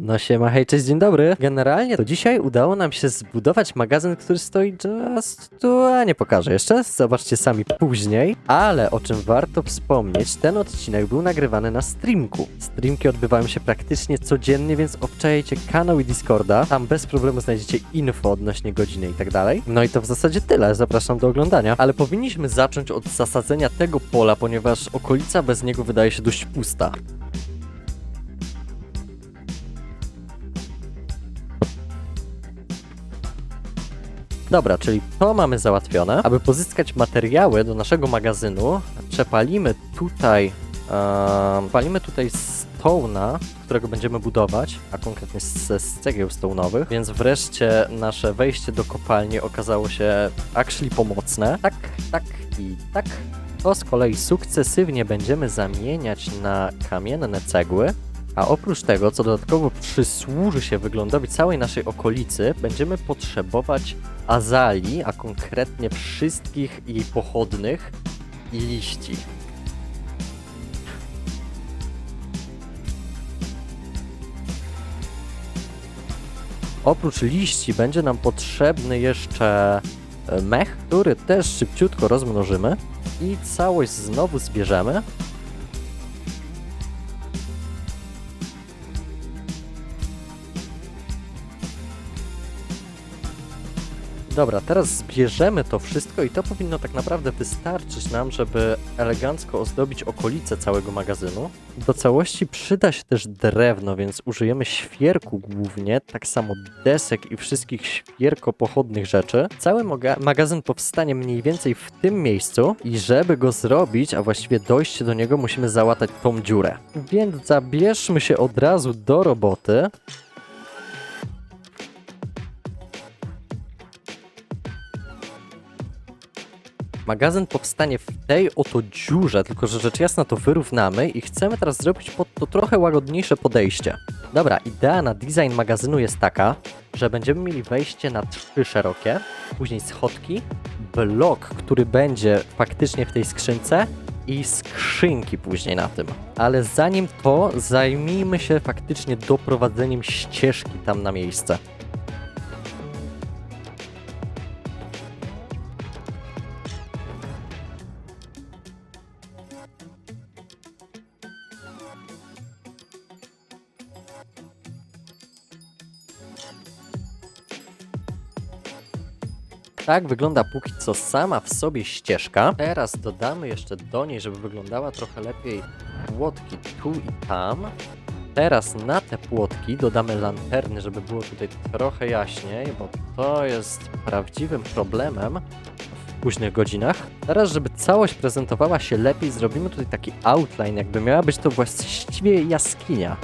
No siema, hej, cześć, dzień dobry. Generalnie to dzisiaj udało nam się zbudować magazyn, który stoi just tu, a nie pokażę jeszcze, zobaczcie sami później. Ale o czym warto wspomnieć, ten odcinek był nagrywany na streamku. Streamki odbywają się praktycznie codziennie, więc obczajcie kanał i Discorda. Tam bez problemu znajdziecie info odnośnie godziny i tak dalej. No i to w zasadzie tyle, zapraszam do oglądania. Ale powinniśmy zacząć od zasadzenia tego pola, ponieważ okolica bez niego wydaje się dość pusta. Dobra, czyli to mamy załatwione. Aby pozyskać materiały do naszego magazynu, przepalimy tutaj, um, palimy tutaj stołna, którego będziemy budować, a konkretnie z, cegieł stołnowych, więc wreszcie nasze wejście do kopalni okazało się actually pomocne. Tak, tak i tak. To z kolei sukcesywnie będziemy zamieniać na kamienne cegły, a oprócz tego, co dodatkowo przysłuży się wyglądowi całej naszej okolicy, będziemy potrzebować azalii, a konkretnie wszystkich jej pochodnych i liści. Oprócz liści będzie nam potrzebny jeszcze e, mech, który też szybciutko rozmnożymy i całość znowu zbierzemy. Dobra, teraz zbierzemy to wszystko i to powinno tak naprawdę wystarczyć nam, żeby elegancko ozdobić okolice całego magazynu. Do całości przyda się też drewno, więc użyjemy świerku głównie, tak samo desek i wszystkich świerkopochodnych rzeczy. Cały magazyn powstanie mniej więcej w tym miejscu i żeby go zrobić, a właściwie dojść do niego, musimy załatać tą dziurę. Więc zabierzmy się od razu do roboty. Magazyn powstanie w tej oto dziurze, tylko że rzecz jasna to wyrównamy i chcemy teraz zrobić pod to trochę łagodniejsze podejście. Dobra, idea na design magazynu jest taka, że będziemy mieli wejście na trzy szerokie, później schodki, blok, który będzie faktycznie w tej skrzynce i skrzynki później na tym. Ale zanim to, zajmijmy się faktycznie doprowadzeniem ścieżki tam na miejsce. Tak wygląda póki co sama w sobie ścieżka. Teraz dodamy jeszcze do niej, żeby wyglądała trochę lepiej płotki tu i tam. Teraz na te płotki dodamy lanterny, żeby było tutaj trochę jaśniej, bo to jest prawdziwym problemem późnych godzinach. Teraz, żeby całość prezentowała się lepiej, zrobimy tutaj taki outline, jakby miała być to właściwie jaskinia.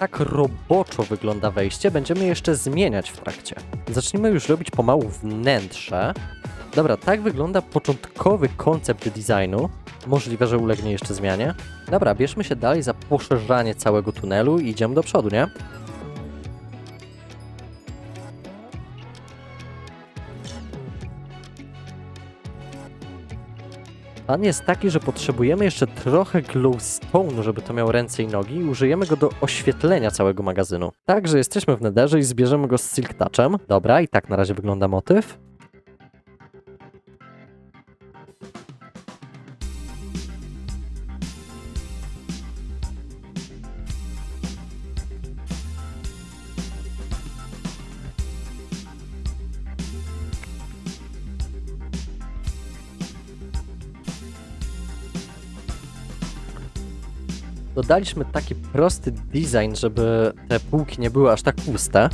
tak roboczo wygląda wejście, będziemy jeszcze zmieniać w trakcie. Zacznijmy już robić pomału wnętrze. Dobra, tak wygląda początkowy koncept designu. Możliwe, że ulegnie jeszcze zmianie. Dobra, bierzmy się dalej za poszerzanie całego tunelu i idziemy do przodu, nie? Plan jest taki, że potrzebujemy jeszcze trochę glowstone, żeby to miało ręce i nogi i użyjemy go do oświetlenia całego magazynu. Także jesteśmy w netherze i zbierzemy go z silk touchem. Dobra, i tak na razie wygląda motyw. Dodaliśmy taki prosty design, żeby te półki nie były aż tak puste.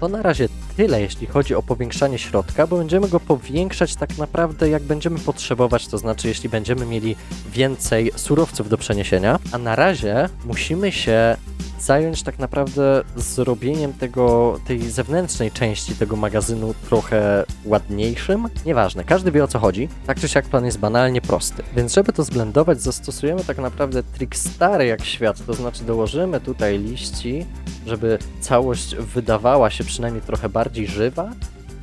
To na razie tyle, jeśli chodzi o powiększanie środka, bo będziemy go powiększać tak naprawdę jak będziemy potrzebować, to znaczy jeśli będziemy mieli więcej surowców do przeniesienia. A na razie musimy się zająć tak naprawdę zrobieniem tego, tej zewnętrznej części tego magazynu trochę ładniejszym. Nieważne, każdy wie o co chodzi. Tak czy siak plan jest banalnie prosty. Więc żeby to zblendować, zastosujemy tak naprawdę trik stary jak świat, to znaczy dołożymy tutaj liści, żeby całość wydawała się przynajmniej trochę bardziej żywa.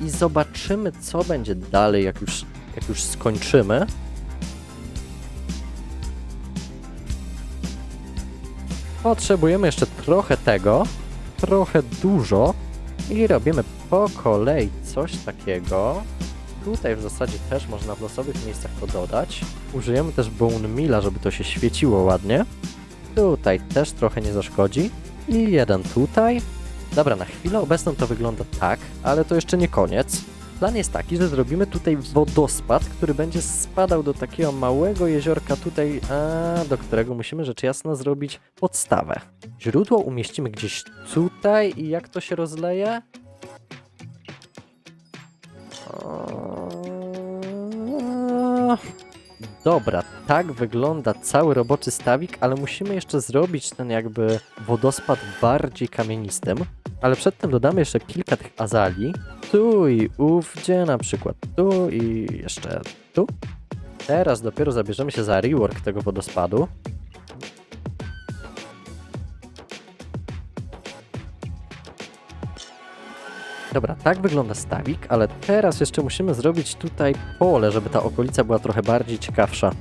i zobaczymy, co będzie dalej, jak już, jak już skończymy. Potrzebujemy jeszcze trochę tego, trochę dużo i robimy po kolei coś takiego. Tutaj w zasadzie też można w losowych miejscach to dodać. Użyjemy też bone milla, żeby to się świeciło ładnie. Tutaj też trochę nie zaszkodzi. I jeden tutaj. Dobra, na chwilę obecną to wygląda tak, ale to jeszcze nie koniec. Plan jest taki, że zrobimy tutaj wodospad, który będzie spadał do takiego małego jeziorka tutaj, a, do którego musimy rzecz jasna zrobić podstawę. Źródło umieścimy gdzieś tutaj i jak to się rozleje? O, Dobra, tak wygląda cały roboczy stawik, ale musimy jeszcze zrobić ten jakby wodospad bardziej kamienistym. Ale przed tym dodamy jeszcze kilka tych azali. Tu i ówdzie na przykład. Tu i jeszcze tu. Teraz dopiero zabierzemy się za rework tego wodospadu. Dobra, tak wygląda stawik, ale teraz jeszcze musimy zrobić tutaj pole, żeby ta okolica była trochę bardziej ciekawsza.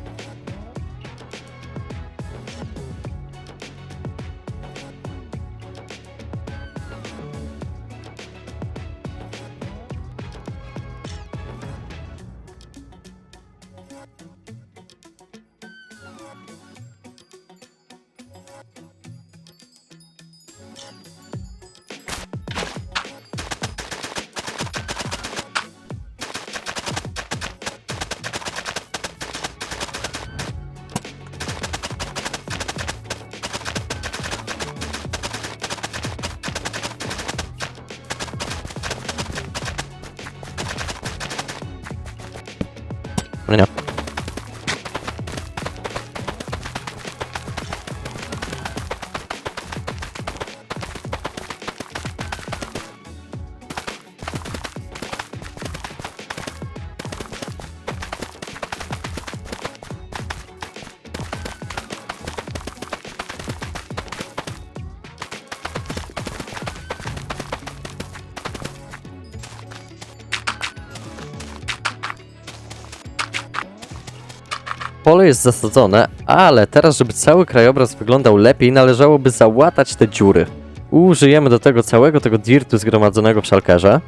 Pole jest zasadzone, ale teraz, żeby cały krajobraz wyglądał lepiej, należałoby załatać te dziury. Użyjemy do tego całego tego dirtu zgromadzonego w szalkerze.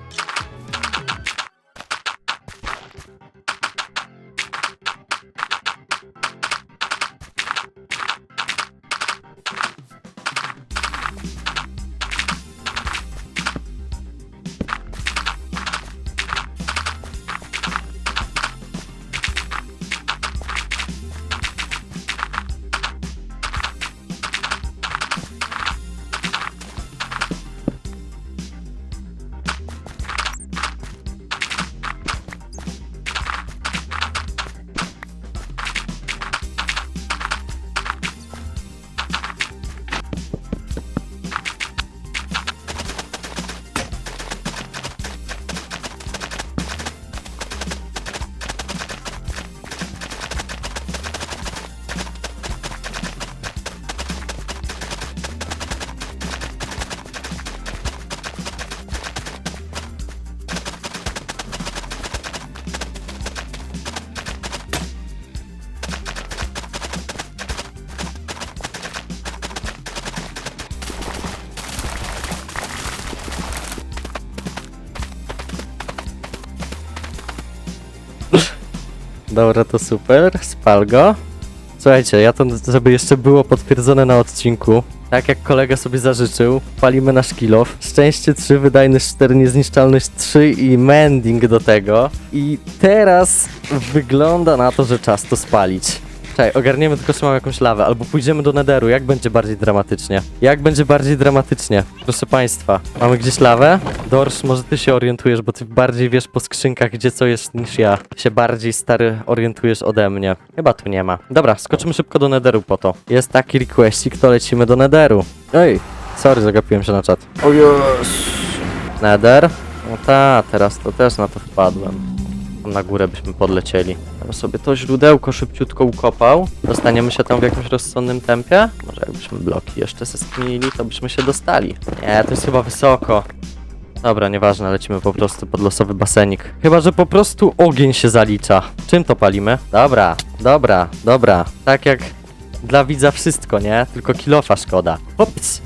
Dobra, to super, spal go. Słuchajcie, ja to, żeby jeszcze było potwierdzone na odcinku, tak jak kolega sobie zażyczył, palimy nasz kilof. Szczęście 3, wydajność 4, niezniszczalność 3 i mending do tego. I teraz wygląda na to, że czas to spalić. Czekaj, ogarniemy tylko, czy mam jakąś lawę, albo pójdziemy do nederu, jak będzie bardziej dramatycznie? Jak będzie bardziej dramatycznie? Proszę państwa, mamy gdzieś lawę? Dorsz, może ty się orientujesz, bo ty bardziej wiesz po skrzynkach, gdzie co jest niż ja. Się bardziej, stary, orientujesz ode mnie. Chyba tu nie ma. Dobra, skoczymy szybko do nederu po to. Jest taki requestik, to lecimy do nederu. Ej, sorry, zagapiłem się na czat. O jest. Nether? No ta, teraz to też na to wpadłem. Na górę byśmy podlecieli. Ja bym sobie to źródełko szybciutko ukopał. Dostaniemy się tam w jakimś rozsądnym tempie? Może jakbyśmy bloki jeszcze se skminili, to byśmy się dostali. Nie, to jest chyba wysoko. Dobra, nieważne, lecimy po prostu pod losowy basenik. Chyba, że po prostu ogień się zalicza. Czym to palimy? Dobra, dobra, dobra. Tak jak dla widza wszystko, nie? Tylko kilofa szkoda. Hops!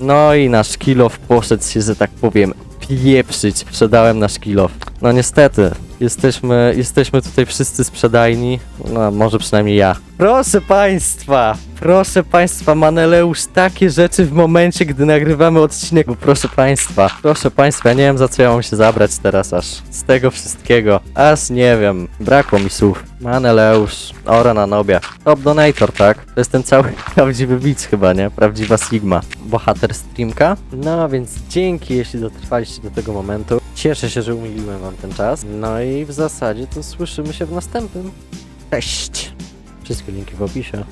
No i nasz kilof poszedł się, że tak powiem, pieprzyć. Sprzedałem nasz kilof. No niestety, jesteśmy, jesteśmy tutaj wszyscy sprzedajni. No, może przynajmniej ja. Proszę państwa, proszę państwa, Maneleusz, takie rzeczy w momencie, gdy nagrywamy odcinek. Bo proszę państwa, proszę państwa, ja nie wiem za co ja mam się zabrać teraz aż z tego wszystkiego. Aż nie wiem, brakło mi słów. Maneleusz, ora na nobie. Top donator, tak? To jest ten cały prawdziwy widz chyba, nie? Prawdziwa Sigma. Bohater streamka. No więc dzięki, jeśli dotrwaliście do tego momentu. Cieszę się, że umiliłem wam ten czas. No i w zasadzie to słyszymy się w następnym. Cześć! Wszystkie linki w opisie.